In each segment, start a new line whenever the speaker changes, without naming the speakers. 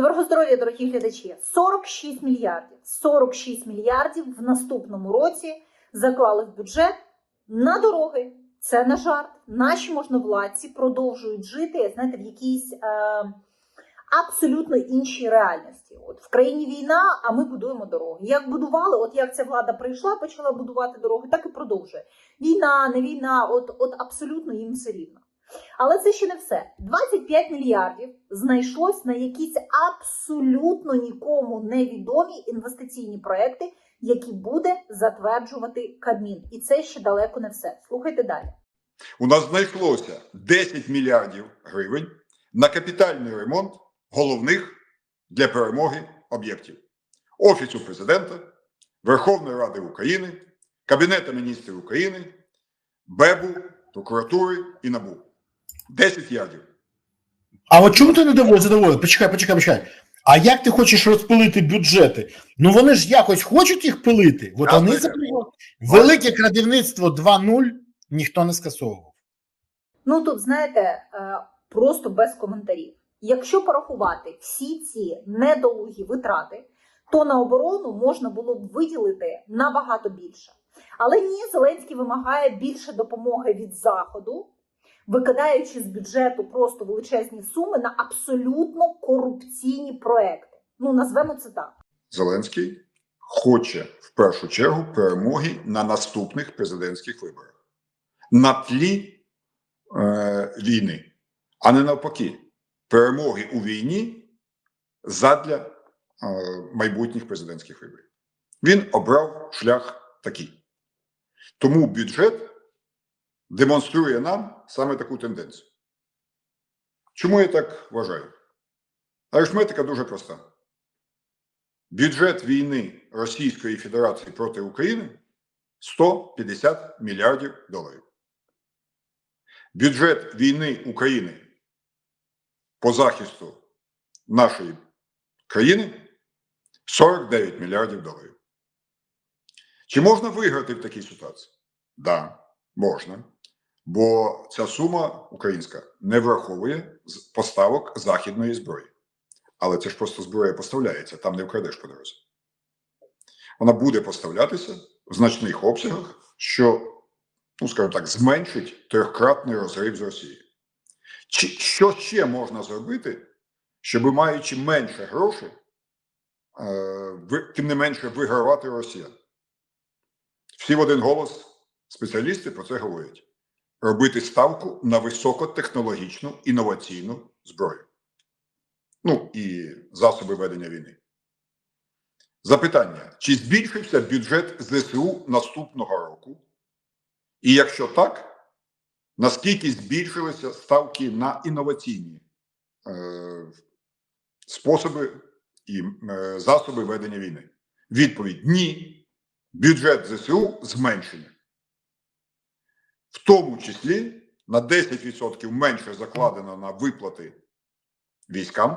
Доброго здоров'я, дорогі глядачі. 46 мільярдів. 46 мільярдів в наступному році заклали в бюджет на дороги. Це не жарт. Наші можновладці продовжують жити, знаєте, в якійсь е, абсолютно іншій реальності. От в країні війна, а ми будуємо дороги. Як будували, от як ця влада прийшла, почала будувати дороги, так і продовжує. Війна, не війна, от, от абсолютно їм все рівно. Але це ще не все. 25 мільярдів знайшлось на якісь абсолютно нікому невідомі інвестиційні проекти, які буде затверджувати Кабмін. І це ще далеко не все. Слухайте далі.
У нас знайшлося 10 мільярдів гривень на капітальний ремонт головних для перемоги об'єктів Офісу президента, Верховної Ради України, Кабінету міністрів України, БЕБу, прокуратури і НАБУ. 10 ярдів.
А от чому ти не доволі задоволений? Почекай, почекай, почекай. А як ти хочеш розпилити бюджети? Ну вони ж якось хочуть їх пилити. От вони. Велике крадівництво 2.0 ніхто не скасовував.
Ну тут знаєте, е, просто без коментарів. Якщо порахувати всі ці недолугі витрати, то на оборону можна було б виділити набагато більше. Але ні, Зеленський вимагає більше допомоги від заходу, викидаючи з бюджету просто величезні суми на абсолютно корупційні проекти. Ну назвемо це так.
Зеленський хоче в першу чергу перемоги на наступних президентських виборах на тлі е, війни, а не навпаки, перемоги у війні задля е, майбутніх президентських виборів. Він обрав шлях такий. Тому бюджет демонструє нам саме таку тенденцію. Чому я так вважаю? Арифметика дуже проста. Бюджет війни Російської Федерації проти України 150 мільярдів доларів. Бюджет війни України по захисту нашої країни 49 мільярдів доларів. Чи можна виграти в такій ситуації? Так, да, можна. Бо ця сума українська не враховує поставок західної зброї. Але це ж просто зброя поставляється, там не вкрадеш по дорозі. Вона буде поставлятися в значних обсягах, що, ну скажімо так, зменшить трьохкратний розрив з Росією. Чи, що ще можна зробити, щоб, маючи менше грошей, е, тим не менше вигравати росіян? Всі в один голос спеціалісти про це говорять: робити ставку на високотехнологічну інноваційну зброю ну і засоби ведення війни. Запитання: чи збільшився бюджет ЗСУ наступного року? І якщо так, наскільки збільшилися ставки на інноваційні е, способи і е, засоби ведення війни? Відповідь: ні. Бюджет ЗСУ зменшений. В тому числі на 10% менше закладено на виплати військам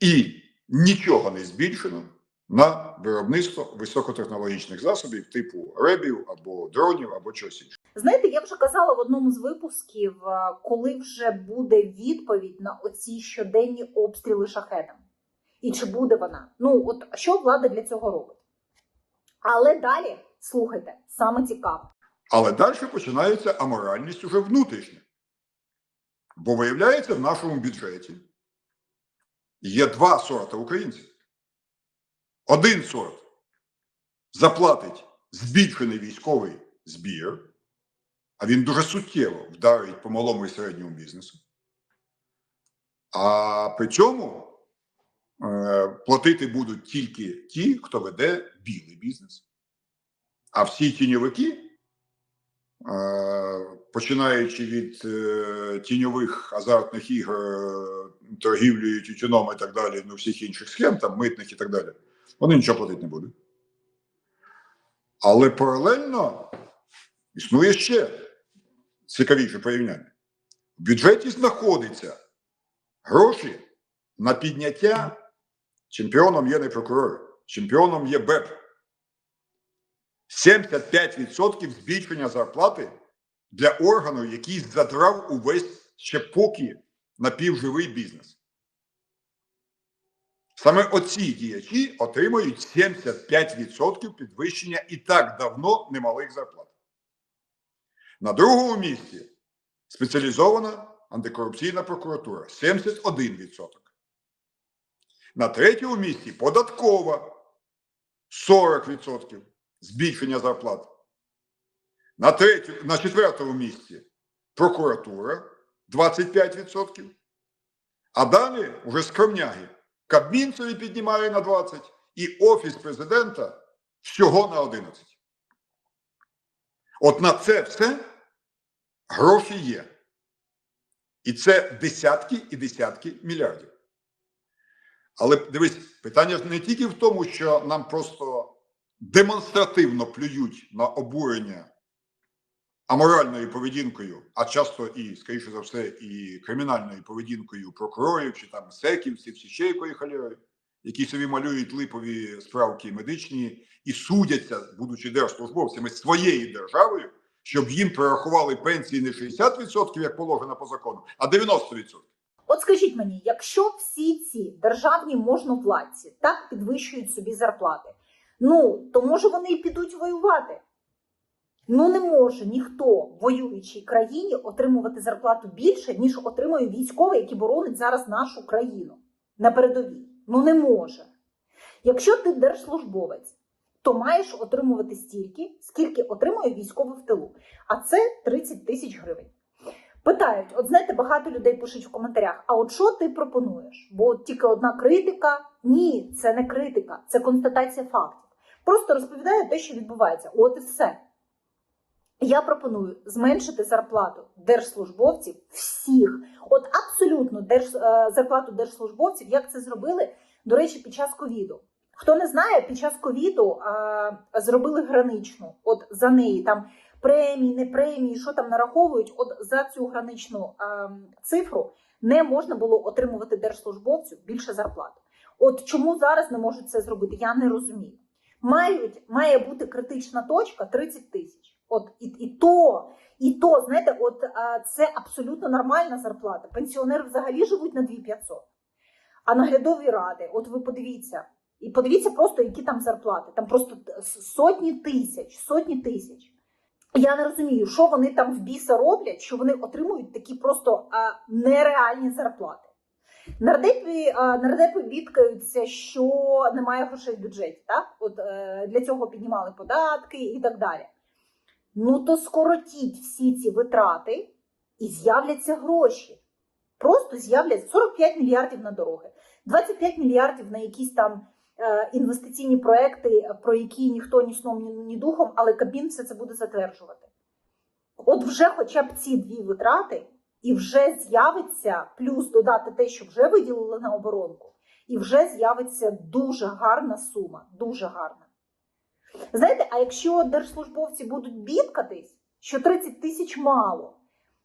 і нічого не збільшено на виробництво високотехнологічних засобів типу ребів або дронів, або чогось іншого.
Знаєте, я вже казала в одному з випусків, е, коли вже буде відповідь на оці щоденні обстріли шахедами. І чи буде вона? Ну, от що влада для цього робить? Але далі, слухайте, саме цікаве.
Але далі починається аморальність уже внутрішня. Бо виявляється, в нашому бюджеті є два сорти українців. Один сорт заплатить збільшений військовий збір, а він дуже суттєво вдарить по малому і середньому бізнесу. А при цьому е, платити будуть тільки ті, хто веде білий бізнес. А всі тіньовики починаючи від е, тіньових азартних ігор, е, торгівлею тютюном і так далі, ну всіх інших схем, там митних і так далі, вони нічого платити не будуть. Але паралельно існує ще цікавіше порівняння. В бюджеті знаходиться гроші на підняття чемпіоном є не прокурор, чемпіоном є БЕП. 75% збільшення зарплати для органу, який задрав увесь ще поки напівживий бізнес. Саме оці діячі отримують 75% підвищення і так давно немалих зарплат. На другому місці спеціалізована антикорупційна прокуратура 71%. На третьому місці податкова 40% збільшення зарплат. На, третю, на четвертому місці прокуратура 25%. А далі вже скромняги. Кабмін собі піднімає на 20% і Офіс президента всього на 11. От на це все гроші є. І це десятки і десятки мільярдів. Але дивись, питання ж не тільки в тому, що нам просто демонстративно плюють на обурення аморальною поведінкою, а часто і, скоріше за все, і кримінальною поведінкою прокурорів чи там секівців, чи ще якої халери, які собі малюють липові справки медичні і судяться, будучи держслужбовцями своєю державою, щоб їм перерахували пенсії не 60%, як положено по закону, а 90%.
От скажіть мені, якщо всі ці державні можновладці так підвищують собі зарплати, ну то може вони і підуть воювати. Ну не може ніхто в воюючій країні отримувати зарплату більше, ніж отримує військовий, який боронить зараз нашу країну на передовій. Ну не може. Якщо ти держслужбовець, то маєш отримувати стільки, скільки отримує військовий в тилу. А це 30 тисяч гривень. Питають, от знаєте, багато людей пишуть в коментарях: а от що ти пропонуєш? Бо от тільки одна критика. Ні, це не критика, це констатація фактів. Просто розповідаю те, що відбувається. От і все. Я пропоную зменшити зарплату держслужбовців всіх, от абсолютно держ, е, зарплату держслужбовців, як це зробили, до речі, під час ковіду. Хто не знає, під час ковіду зробили граничну, от за неї там премії, не премії, що там нараховують, от за цю граничну е, цифру не можна було отримувати держслужбовцю більше зарплати. От чому зараз не можуть це зробити, я не розумію. Мають, має бути критична точка 30 тисяч. От і, і то, і то, знаєте, от це абсолютно нормальна зарплата. Пенсіонери взагалі живуть на 2500. А наглядові ради, от ви подивіться, і подивіться просто, які там зарплати. Там просто сотні тисяч, сотні тисяч. Я не розумію, що вони там в біса роблять, що вони отримують такі просто нереальні зарплати. Нардепи, а, нардепи бідкаються, що немає грошей в бюджеті. Так? От е, для цього піднімали податки і так далі. Ну то скоротіть всі ці витрати і з'являться гроші. Просто з'являться 45 мільярдів на дороги, 25 мільярдів на якісь там е, інвестиційні проекти, про які ніхто ні сном, ні, духом, але Кабмін все це буде затверджувати. От вже хоча б ці дві витрати, і вже з'явиться, плюс додати те, що вже виділили на оборонку, і вже з'явиться дуже гарна сума, дуже гарна. Знаєте, а якщо держслужбовці будуть бідкатись, що 30 тисяч мало,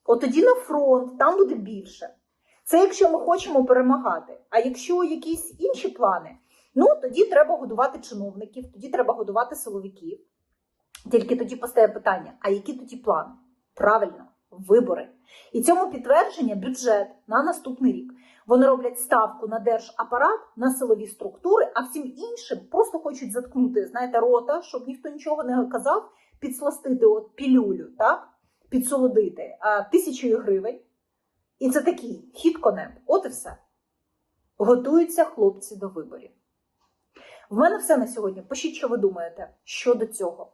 от тоді на фронт там буде більше. Це якщо ми хочемо перемагати. А якщо якісь інші плани, ну тоді треба годувати чиновників, тоді треба годувати силовиків. Тільки тоді постає питання: а які тоді плани? Правильно, вибори. І цьому підтвердження бюджет на наступний рік. Вони роблять ставку на держапарат, на силові структури, а всім іншим просто хочуть заткнути, знаєте, рота, щоб ніхто нічого не казав, підсластити от пілюлю, так? підсолодити а, тисячою гривень. І це такий хід конем. От і все. Готуються хлопці до виборів. В мене все на сьогодні. Пишіть, що ви думаєте щодо цього.